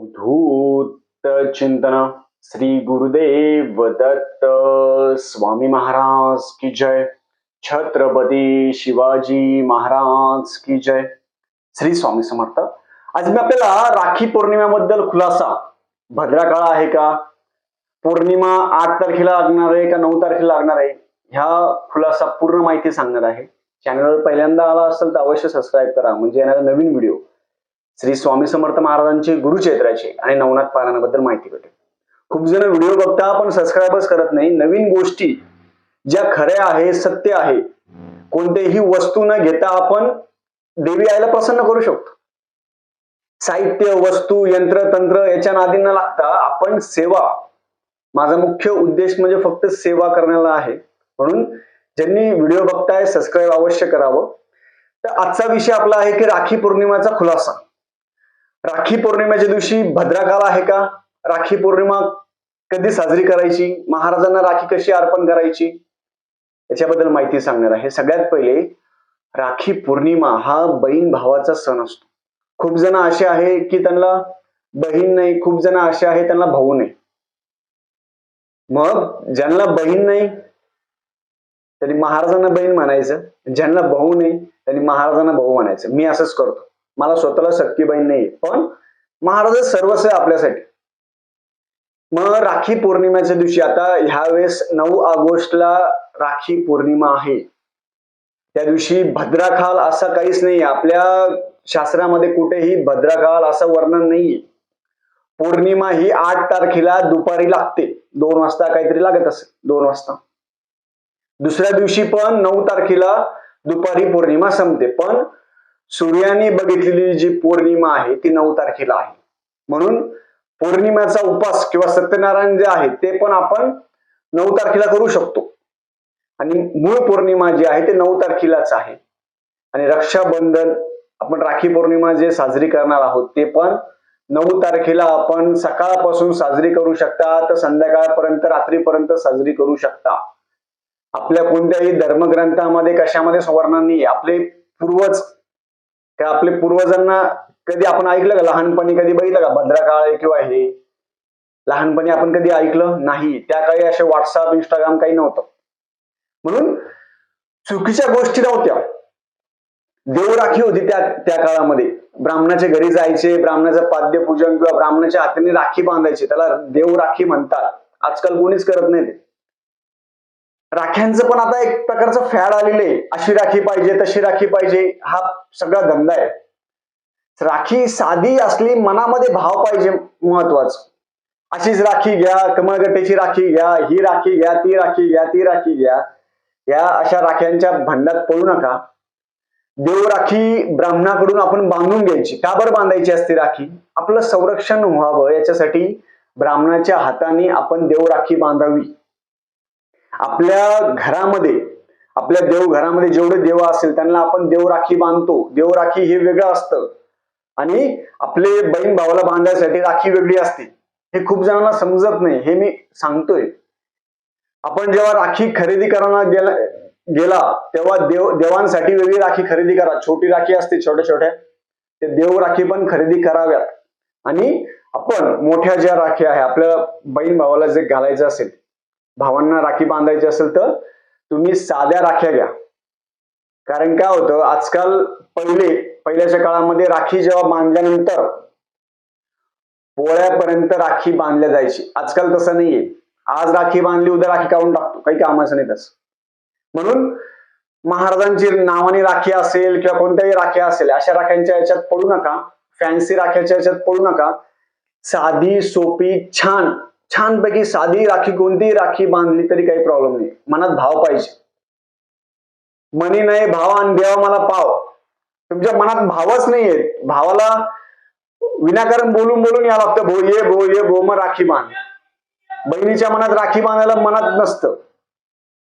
अवधूत चिंतन श्री गुरुदेव दत्त स्वामी महाराज की जय। छत्रपती शिवाजी महाराज की जय। श्री स्वामी समर्थ। आज मी आपल्याला राखी पौर्णिमेबद्दल खुलासा भद्रा काळ आहे का? पौर्णिमा आठ तारखेला लागणार आहे का नऊ तारखेला लागणार आहे? ह्या खुलासा पूर्ण माहिती सांगणार आहे. चॅनलवर पहिल्यांदा आला असेल तर अवश्य सबस्क्राईब करा म्हणजे येणारा नवीन व्हिडिओ श्री स्वामी समर्थ महाराजांचे गुरुचैत्राचे आणि नवनाथ पारायणाबद्दल माहिती भेटेल. खूप जण व्हिडिओ बघता पण सबस्क्राईबच करत नाही. नवीन गोष्टी ज्या खऱ्या आहे सत्य आहे कोणतेही वस्तू न घेता आपण देवी आईला प्रसन्न करू शकतो. साहित्य वस्तू यंत्र तंत्र याच्या नादी न लागता आपण सेवा माझा मुख्य उद्देश म्हणजे फक्त सेवा करण्याला आहे. म्हणून ज्यांनी व्हिडिओ बघताय सबस्क्राईब अवश्य करावं. तर आजचा विषय आपला आहे की राखी पौर्णिमाचा खुलासा. राखी पौर्णिमेच्या दिवशी भद्राकाल आहे का? राखी पौर्णिमा कधी साजरी करायची? महाराजांना राखी कशी अर्पण करायची? याच्याबद्दल माहिती सांगणार आहे. सगळ्यात पहिले राखी पौर्णिमा हा बहीण भावाचा सण असतो. खूप जण असे आहे की त्यांना बहीण नाही खूप जण असे आहे त्यांना भाऊ नाही. मग ज्यांना बहीण नाही त्यांनी महाराजांना बहीण म्हणायचं. ज्यांना भाऊ नाही त्यांनी महाराजांना भाऊ म्हणायचं. मी असंच करतो. मला स्वतःला सक्तीबाई बहीण नाही पण महाराज सर्वस्व आहे आपल्यासाठी. मग राखी पौर्णिमेच्या दिवशी आता ह्यावेळेस नऊ ऑगस्टला राखी पौर्णिमा आहे. त्या दिवशी भद्राकाल असा काहीच नाही आपल्या शास्त्रामध्ये कुठेही भद्राकाल असं वर्णन नाहीये. पौर्णिमा ही आठ तारखेला दुपारी लागते दोन वाजता काहीतरी लागत असेल दोन वाजता. दुसऱ्या दिवशी पण नऊ तारखेला दुपारी पौर्णिमा संपते पण सूर्याने बघितलेली जी पौर्णिमा आहे ती नऊ तारखेला आहे. म्हणून पौर्णिमेचा उपास किंवा सत्यनारायण जे आहे ते पण आपण नऊ तारखेला करू शकतो. आणि मूळ पौर्णिमा जी आहे ते नऊ तारखेलाच आहे. आणि रक्षाबंधन आपण राखी पौर्णिमा जे साजरी करणार आहोत ते पण नऊ तारखेला आपण सकाळपासून साजरी करू शकता तर संध्याकाळपर्यंत रात्रीपर्यंत साजरी करू शकता. आपल्या कोणत्याही धर्मग्रंथामध्ये कशामध्ये सुवर्णांनी नाही आपले पूर्वज हे आपले पूर्वजांना कधी आपण ऐकलं का? लहानपणी कधी बघितलं का? भद्रकाळ आहे किंवा हे. लहानपणी आपण कधी ऐकलं नाही. त्या काळी असे व्हॉट्सअप इंस्टाग्राम काही नव्हतं. म्हणून चुकीच्या गोष्टी नव्हत्या. देव राखी होती त्या त्या काळामध्ये. ब्राह्मणाच्या घरी जायचे ब्राह्मणाचं पाद्यपूजन किंवा ब्राह्मणाच्या हाताने राखी बांधायचे. त्याला देव राखी म्हणतात. आजकाल कोणीच करत नाही ते. राख्यांचं पण आता एक प्रकारचं फॅड आलेलं आहे. अशी राखी पाहिजे तशी राखी पाहिजे हा सगळा धंदा आहे. राखी साधी असली मनामध्ये भाव पाहिजे महत्वाचं. अशीच राखी घ्या कमळगट्टेची राखी घ्या ही राखी घ्या ती राखी घ्या ती राखी घ्या. या अशा राख्यांच्या भांड्यात पडू नका. देव राखी ब्राह्मणाकडून आपण बांधून घ्यायची. का बरं बांधायची असते राखी? आपलं संरक्षण व्हावं. याच्यासाठी ब्राह्मणाच्या हाताने आपण देव राखी बांधावी. आपल्या घरामध्ये आपल्या देव घरामध्ये जेवढे देव असेल त्यांना आपण देव राखी बांधतो. देव राखी हे वेगळं असतं. आणि आपले बहीण भावाला बांधायसाठी राखी वेगळी असते. हे खूप जणांना समजत नाही. हे मी सांगतोय. आपण जेव्हा राखी खरेदी करायला गेला गेला तेव्हा देव देवांसाठी वेगळी राखी खरेदी करा. छोटी राखी असते छोट्या छोट्या. ते देव राखी पण खरेदी कराव्यात. आणि आपण मोठ्या ज्या राखी आहे आपल्या बहीण भावाला जे घालायचं असेल भावांना राखी बांधायची असेल तर तुम्ही साध्या राख्या घ्या. कारण काय होतं आजकाल पहिले पहिल्याच्या काळामध्ये राखी जेव्हा बांधल्यानंतर पोळ्यापर्यंत राखी बांधल्या जायची. आजकाल तसं नाहीये. आज राखी बांधली उद्या राखी काढून टाकतो. काही कामाचं नाही तसं. म्हणून महाराजांची नावाने राखी असेल किंवा कोणत्याही राखी असेल अशा राख्यांच्या याच्यात पडू नका. फॅन्सी राख्याच्या याच्यात पडू नका. साधी सोपी छान छानपैकी साधी राखी कोणतीही राखी बांधली तरी काही प्रॉब्लेम नाही. मनात भाव पाहिजे. मनी नाही भाव आणि देवा मला पाव. तुमच्या मनात भावच नाहीये. भावाला विनाकारण बोलून बोलून यावं लागतं. भो ये भो ये भो मग राखी बांध. बहिणीच्या मनात राखी बांधायला मनात नसतं.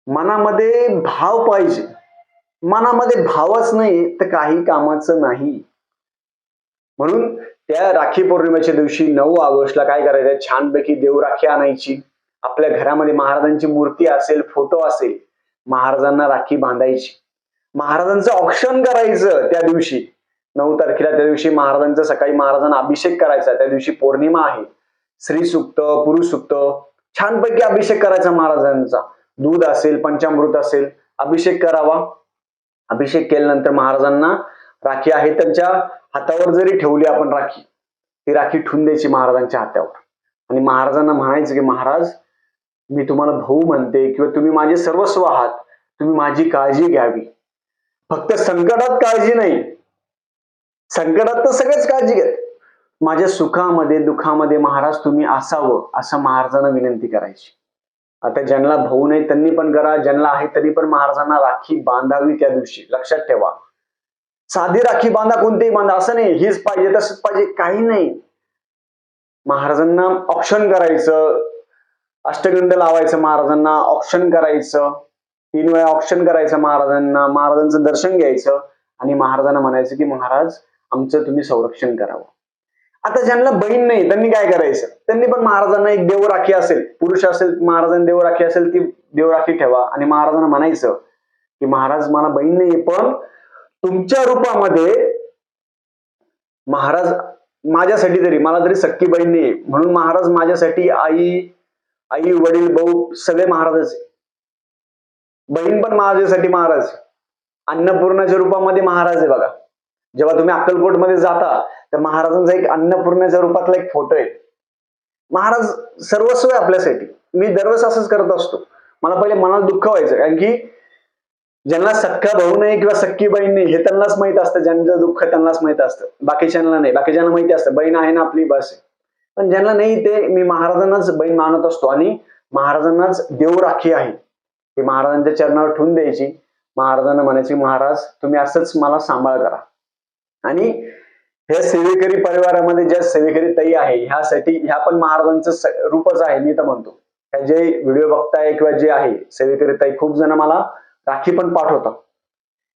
मनामध्ये भाव पाहिजे. मनामध्ये भावच नाही तर काही कामाचं नाही. म्हणून त्या राखी पौर्णिमेच्या दिवशी नऊ ऑगस्टला काय करायचं छानपैकी देव राखी आणायची. आपल्या घरामध्ये महाराजांची मूर्ती असेल फोटो असेल महाराजांना राखी बांधायची. महाराजांचं औक्षण करायचं त्या दिवशी. नऊ तारखेला त्या दिवशी महाराजांचा सकाळी महाराजांना अभिषेक करायचा. त्या दिवशी पौर्णिमा आहे. श्री सुक्त पुरुष सुक्त छानपैकी अभिषेक करायचा महाराजांचा. दूध असेल पंचामृत असेल अभिषेक करावा. अभिषेक केल्यानंतर महाराजांना राखी आहे. त्यांच्या हातावर जरी ठेवली आपण राखी ती राखी ठेवून द्यायची महाराजांच्या हातावर. आणि महाराजांना म्हणायचं की महाराज मी तुम्हाला भाऊ म्हणते किंवा तुम्ही माझे सर्वस्व आहात तुम्ही माझी काळजी घ्यावी. फक्त संकटात काळजी नाही. संकटात तर सगळेच काळजी घेत. माझ्या सुखामध्ये दुःखामध्ये महाराज तुम्ही असावं असं महाराजांना विनंती करायची. आता ज्यांना भाऊ नाही त्यांनी पण करा. ज्यांना आहे तरी पण महाराजांना राखी बांधावी त्या दिवशी. लक्षात ठेवा. साधी राखी बांधा कोणतेही बांधा असं नाही. हीच पाहिजे तसंच पाहिजे काही नाही. महाराजांना ऑप्शन करायचं. अष्टगंध लावायचं महाराजांना ऑप्शन करायचं. तीन वेळा ऑप्शन करायचं महाराजांना. महाराजांचं दर्शन घ्यायचं. आणि महाराजांना म्हणायचं की महाराज आमचं तुम्ही संरक्षण करावं. आता ज्यांना बहीण नाही त्यांनी काय करायचं? त्यांनी पण महाराजांना एक देवराखी असेल पुरुष असेल महाराजांनी देव राखी असेल ती देवराखी ठेवा. आणि महाराजांना म्हणायचं की महाराज मला बहीण नाही पण तुमच्या रूपामध्ये महाराज माझ्यासाठी तरी मला तरी सक्की बहीण नाही म्हणून महाराज माझ्यासाठी आई आई वडील भाऊ सगळे महाराजच बहीण पण माझ्यासाठी महाराज अन्नपूर्णाच्या रूपामध्ये महाराज आहे बघा. जेव्हा तुम्ही अक्कलकोटमध्ये जाता तर महाराजांचा एक अन्नपूर्णाच्या रूपातला एक फोटो आहे. महाराज सर्वस्व आहे आपल्यासाठी. मी दरवेळेस असंच करत असतो. मला पहिले मनाला दुःख व्हायचं कारण की ज्यांना सख्खा भाऊ नाही किंवा सख्खी बहीण नाही हे त्यांनाच माहीत असतं. ज्यांचं दुःख त्यांनाच माहीत असतं. बाकीच्यांना नाही. बाकीच्यांना माहिती असतं. बहीण आहे ना आपली बस पण ज्यांना नाही ते मी महाराजांनाच बहीण मानत असतो आणि महाराजांनाच देव राखी आहे. ती महाराजांच्या चरणावर ठेवून द्यायची. महाराजांना म्हणायची महाराज तुम्ही असंच मला सांभाळ करा. आणि ह्या सेवेकरी परिवारामध्ये ज्या सेवेकरी ताई आहे ह्यासाठी ह्या पण महाराजांचं रूपच आहे मी तर म्हणतो. ह्या जे व्हिडिओ बघताय किंवा जे आहे सेवेकरी ताई खूप जण मला राखी पण पाठवतात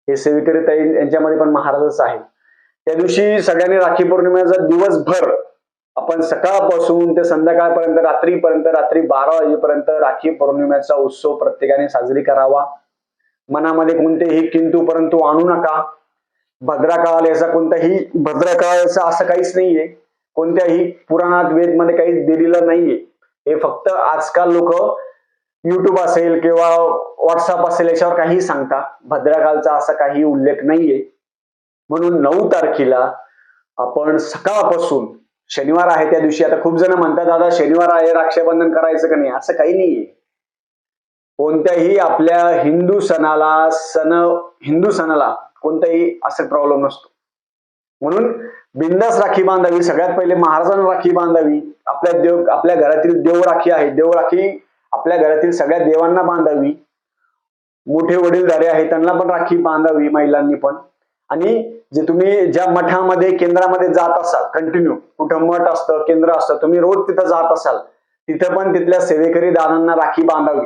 हे सेविकरी ताई यांच्यामध्ये पण महाराजच आहे त्या दिवशी सगळ्यांनी राखी पौर्णिमेचा दिवसभर आपण सकाळपासून ते संध्याकाळपर्यंत रात्रीपर्यंत रात्री बारा वाजेपर्यंत राखी पौर्णिमेचा उत्सव प्रत्येकाने साजरी करावा. मनामध्ये कोणतेही किंतू परंतु आणू नका. भद्रा काळाला याचा कोणताही भद्रा काळाचा असं काहीच नाहीये. कोणत्याही पुराणात वेदमध्ये काही दिलेलं नाहीये. हे फक्त आजकाल लोक युट्यूब असेल किंवा व्हॉट्सअप असेल याच्यावर काही सांगता. भद्राकालचा असा काही उल्लेख नाहीये. म्हणून नऊ तारखेला आपण सकाळपासून शनिवार आहे त्या दिवशी आता खूप जण म्हणतात दादा शनिवार आहे रक्षाबंधन करायचं का नाही? असं काही नाहीये. कोणत्याही आपल्या हिंदू सणाला सण हिंदू सणाला कोणताही असं प्रॉब्लेम नसतो. म्हणून बिंदास राखी बांधावी सगळ्यात पहिले महाराजांना राखी बांधावी. आपल्या देव आपल्या घरातील देव राखी आहे देव राखी आपल्या घरातील सगळ्या देवांना बांधावी. मोठे वडीलधारे आहेत त्यांना पण राखी बांधावी महिलांनी पण. आणि जे तुम्ही ज्या मठामध्ये केंद्रामध्ये जात असाल कंटिन्यू कुठं मठ असतं केंद्र असतं तुम्ही रोज तिथं जात असाल तिथं पण तिथल्या सेवेकरी दादांना राखी बांधावी.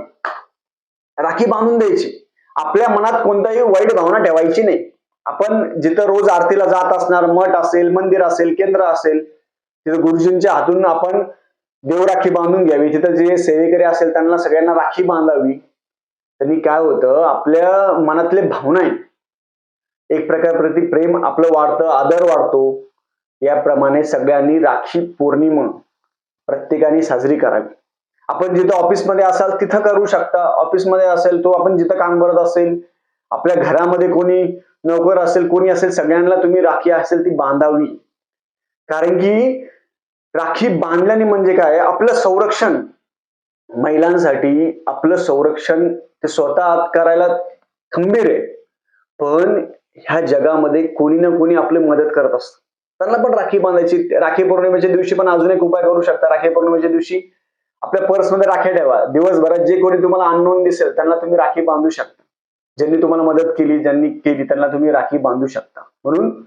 राखी बांधून द्यायची. आपल्या मनात कोणताही वाईट भावना ठेवायची नाही. आपण जिथं रोज आरतीला जात असणार मठ असेल मंदिर असेल केंद्र असेल तिथं गुरुजींच्या हातून आपण देव राखी बांधून घ्यावी. तिथं जे सेवेकरी असेल त्यांना सगळ्यांना राखी बांधावी. त्यांनी काय होतं? आपल्या मनातले भावना आहे एक प्रकारप्रती प्रेम आपलं वाढतं आदर वाढतो. याप्रमाणे सगळ्यांनी राखी पौर्णिमा प्रत्येकाने साजरी करावी. आपण जिथं ऑफिसमध्ये असाल तिथं करू शकता. ऑफिसमध्ये असेल तो आपण जिथं काम करत असेल आपल्या घरामध्ये कोणी नोकर असेल कोणी असेल सगळ्यांना तुम्ही राखी असेल ती बांधावी. कारण की राखी बांधल्याने म्हणजे काय? आपलं संरक्षण. महिलांसाठी आपलं संरक्षण ते स्वतः करायला खंबीर आहे. पण ह्या जगामध्ये कोणी ना कोणी आपली मदत करत असत. त्यांना पण राखी बांधायची राखी पौर्णिमेच्या दिवशी पण अजून एक उपाय करू शकता. राखी पौर्णिमेच्या दिवशी आपल्या पर्समध्ये राखी ठेवा. दिवसभरात जे कोणी तुम्हाला अननोन दिसेल त्यांना तुम्ही राखी बांधू शकता. ज्यांनी तुम्हाला मदत केली ज्यांनी केली त्यांना तुम्ही राखी बांधू शकता. म्हणून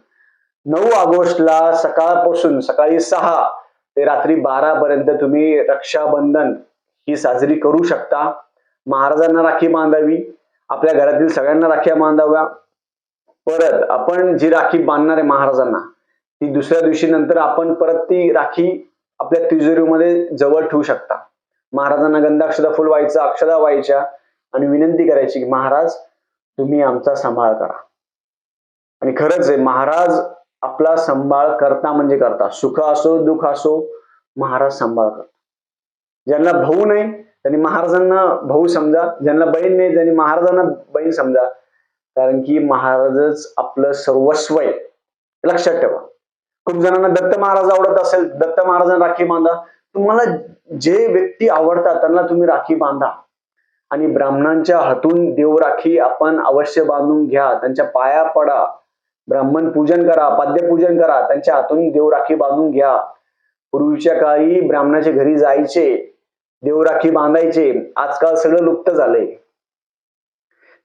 नऊ ऑगस्टला सकाळपासून सकाळी सहा ते रात्री बारा पर्यंत तुम्ही रक्षाबंधन ही साजरी करू शकता. महाराजांना राखी बांधावी आपल्या घरातील सगळ्यांना राख्या बांधाव्या. परत आपण जी राखी बांधणार आहे महाराजांना ती दुसऱ्या दिवशी नंतर आपण परत ती राखी आपल्या तिजोरीमध्ये जवळ ठेवू शकता. महाराजांना गंधाक्षदा फुल व्हायचं अक्षदा व्हायच्या आणि विनंती करायची की महाराज तुम्ही आमचा सांभाळ करा. आणि खरंच आहे महाराज आपला सांभाळ करता म्हणजे करता. सुख असो दुःख असो महाराज सांभाळ करता. ज्यांना भाऊ नाही त्यांनी महाराजांना भाऊ समजा. ज्यांना बहीण नाही त्यांनी महाराजांना बहीण समजा. कारण की महाराजच आपलं सर्वस्व आहे. लक्षात ठेवा. खूप जणांना दत्त महाराज आवडत असेल दत्त महाराजांना राखी बांधा. तुम्हाला जे व्यक्ती आवडतात त्यांना तुम्ही राखी बांधा. आणि ब्राह्मणांच्या हातून देव राखी आपण अवश्य बांधून घ्या. त्यांच्या पाया पडा. ब्राह्मण पूजन करा पाद्यपूजन करा त्यांच्या हातून देव राखी बांधून घ्या. पूर्वीच्या काळी ब्राह्मणाच्या घरी जायचे देव राखी बांधायचे आजकाल सगळं लुप्त झालंय.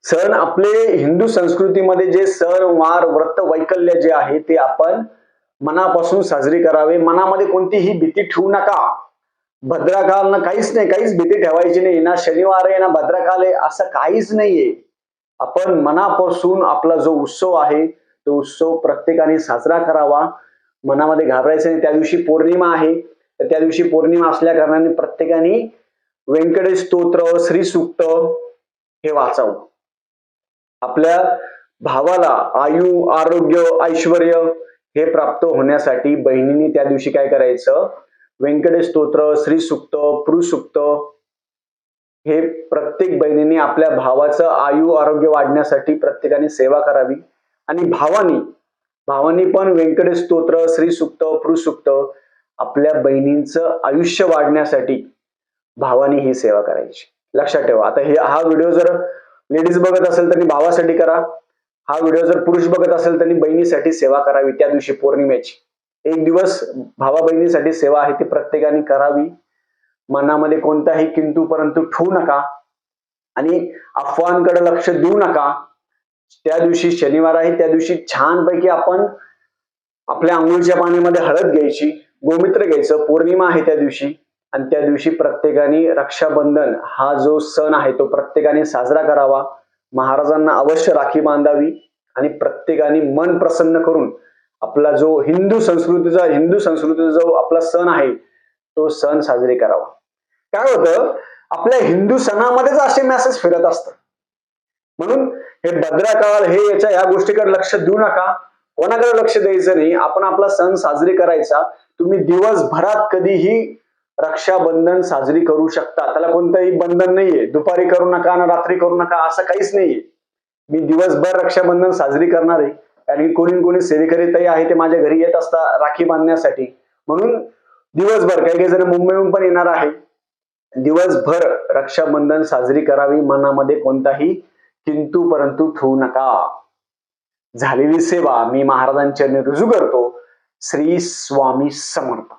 सण आपले हिंदू संस्कृतीमध्ये जे सण वार व्रत वैकल्य जे आहे ते आपण मनापासून साजरी करावे. मनामध्ये कोणतीही भीती ठेवू नका. भद्राकाल ना काहीच नाही काहीच भीती ठेवायची नाही. ना शनिवार आहे ना भद्राकाल आहे असं काहीच नाहीये. आपण मनापासून आपला जो उत्सव आहे तो उत्सव प्रत्येकाने साजरा करावा. मनामध्ये घाबरायचं नाही. त्या दिवशी पौर्णिमा आहे. तर त्या दिवशी पौर्णिमा असल्या कारणाने प्रत्येकाने व्यंकटेश स्तोत्र श्री सुक्त हे वाचावं. आपल्या भावाला आयु आरोग्य ऐश्वर हे प्राप्त होण्यासाठी बहिणींनी त्या दिवशी काय करायचं? व्यंकटेश स्तोत्र श्री सुक्त पुरुषुक्त हे प्रत्येक बहिणीने आपल्या भावाचं आयु आरोग्य वाढण्यासाठी प्रत्येकाने सेवा करावी. आणि भावानी भावानी पण व्यंकटेश स्तोत्र श्री सुक्त पुरुषुक्त आपल्या बहिणींचं आयुष्य वाढण्यासाठी भावानी ही सेवा करायची. लक्षात ठेवा. आता हे हा व्हिडिओ जर लेडीज बघत असेल त्यांनी भावासाठी करा. हा व्हिडिओ जर पुरुष बघत असेल त्यांनी बहिणीसाठी सेवा करावी. त्या दिवशी पौर्णिमेची. एक दिवस भावा बहिणीसाठी सेवा आहे ती प्रत्येकाने करावी. मनामध्ये कोणताही किंतू परंतु ठेवू नका. आणि अफवांकडे लक्ष देऊ नका. त्या दिवशी शनिवार आहे त्या दिवशी छानपैकी आपण आपल्या आंघोळीच्या पाण्यामध्ये हळद घ्यायची गोमित्र घ्यायचं पौर्णिमा आहे त्या दिवशी. आणि त्या दिवशी प्रत्येकाने रक्षाबंधन हा जो सण आहे तो प्रत्येकाने साजरा करावा. महाराजांना अवश्य राखी बांधावी आणि प्रत्येकाने मन प्रसन्न करून आपला जो हिंदू संस्कृतीचा हिंदू संस्कृतीचा जो आपला सण आहे तो सण साजरे करावा. काय होतं? आपल्या हिंदू सणामध्येच असे मेसेज फिरत असतात. म्हणून हे भद्राकाळ हे याच्या या गोष्टीकडे लक्ष देऊ नका. कोणाकडे लक्ष द्यायचं नाही? आपण आपला सण साजरी करायचा. तुम्ही दिवसभरात कधीही रक्षाबंधन साजरी करू शकता. त्याला कोणतंही बंधन नाहीये. दुपारी करू नका ना रात्री करू नका असं काहीच नाहीये. मी दिवसभर रक्षाबंधन साजरी करणार आहे. कारण की कोणी कोणी सेवेकरी आहे ते माझ्या घरी येत असता राखी बांधण्यासाठी. म्हणून दिवसभर काही काही जण मुंबईहून पण येणार आहे दिवसभर रक्षाबंधन साजरी करावी मनामध्ये कोणताही किंतु परंतु ठेवू नका. झालेली सेवा मी महाराजांच्या रुजू करतो. श्री स्वामी समर्थ.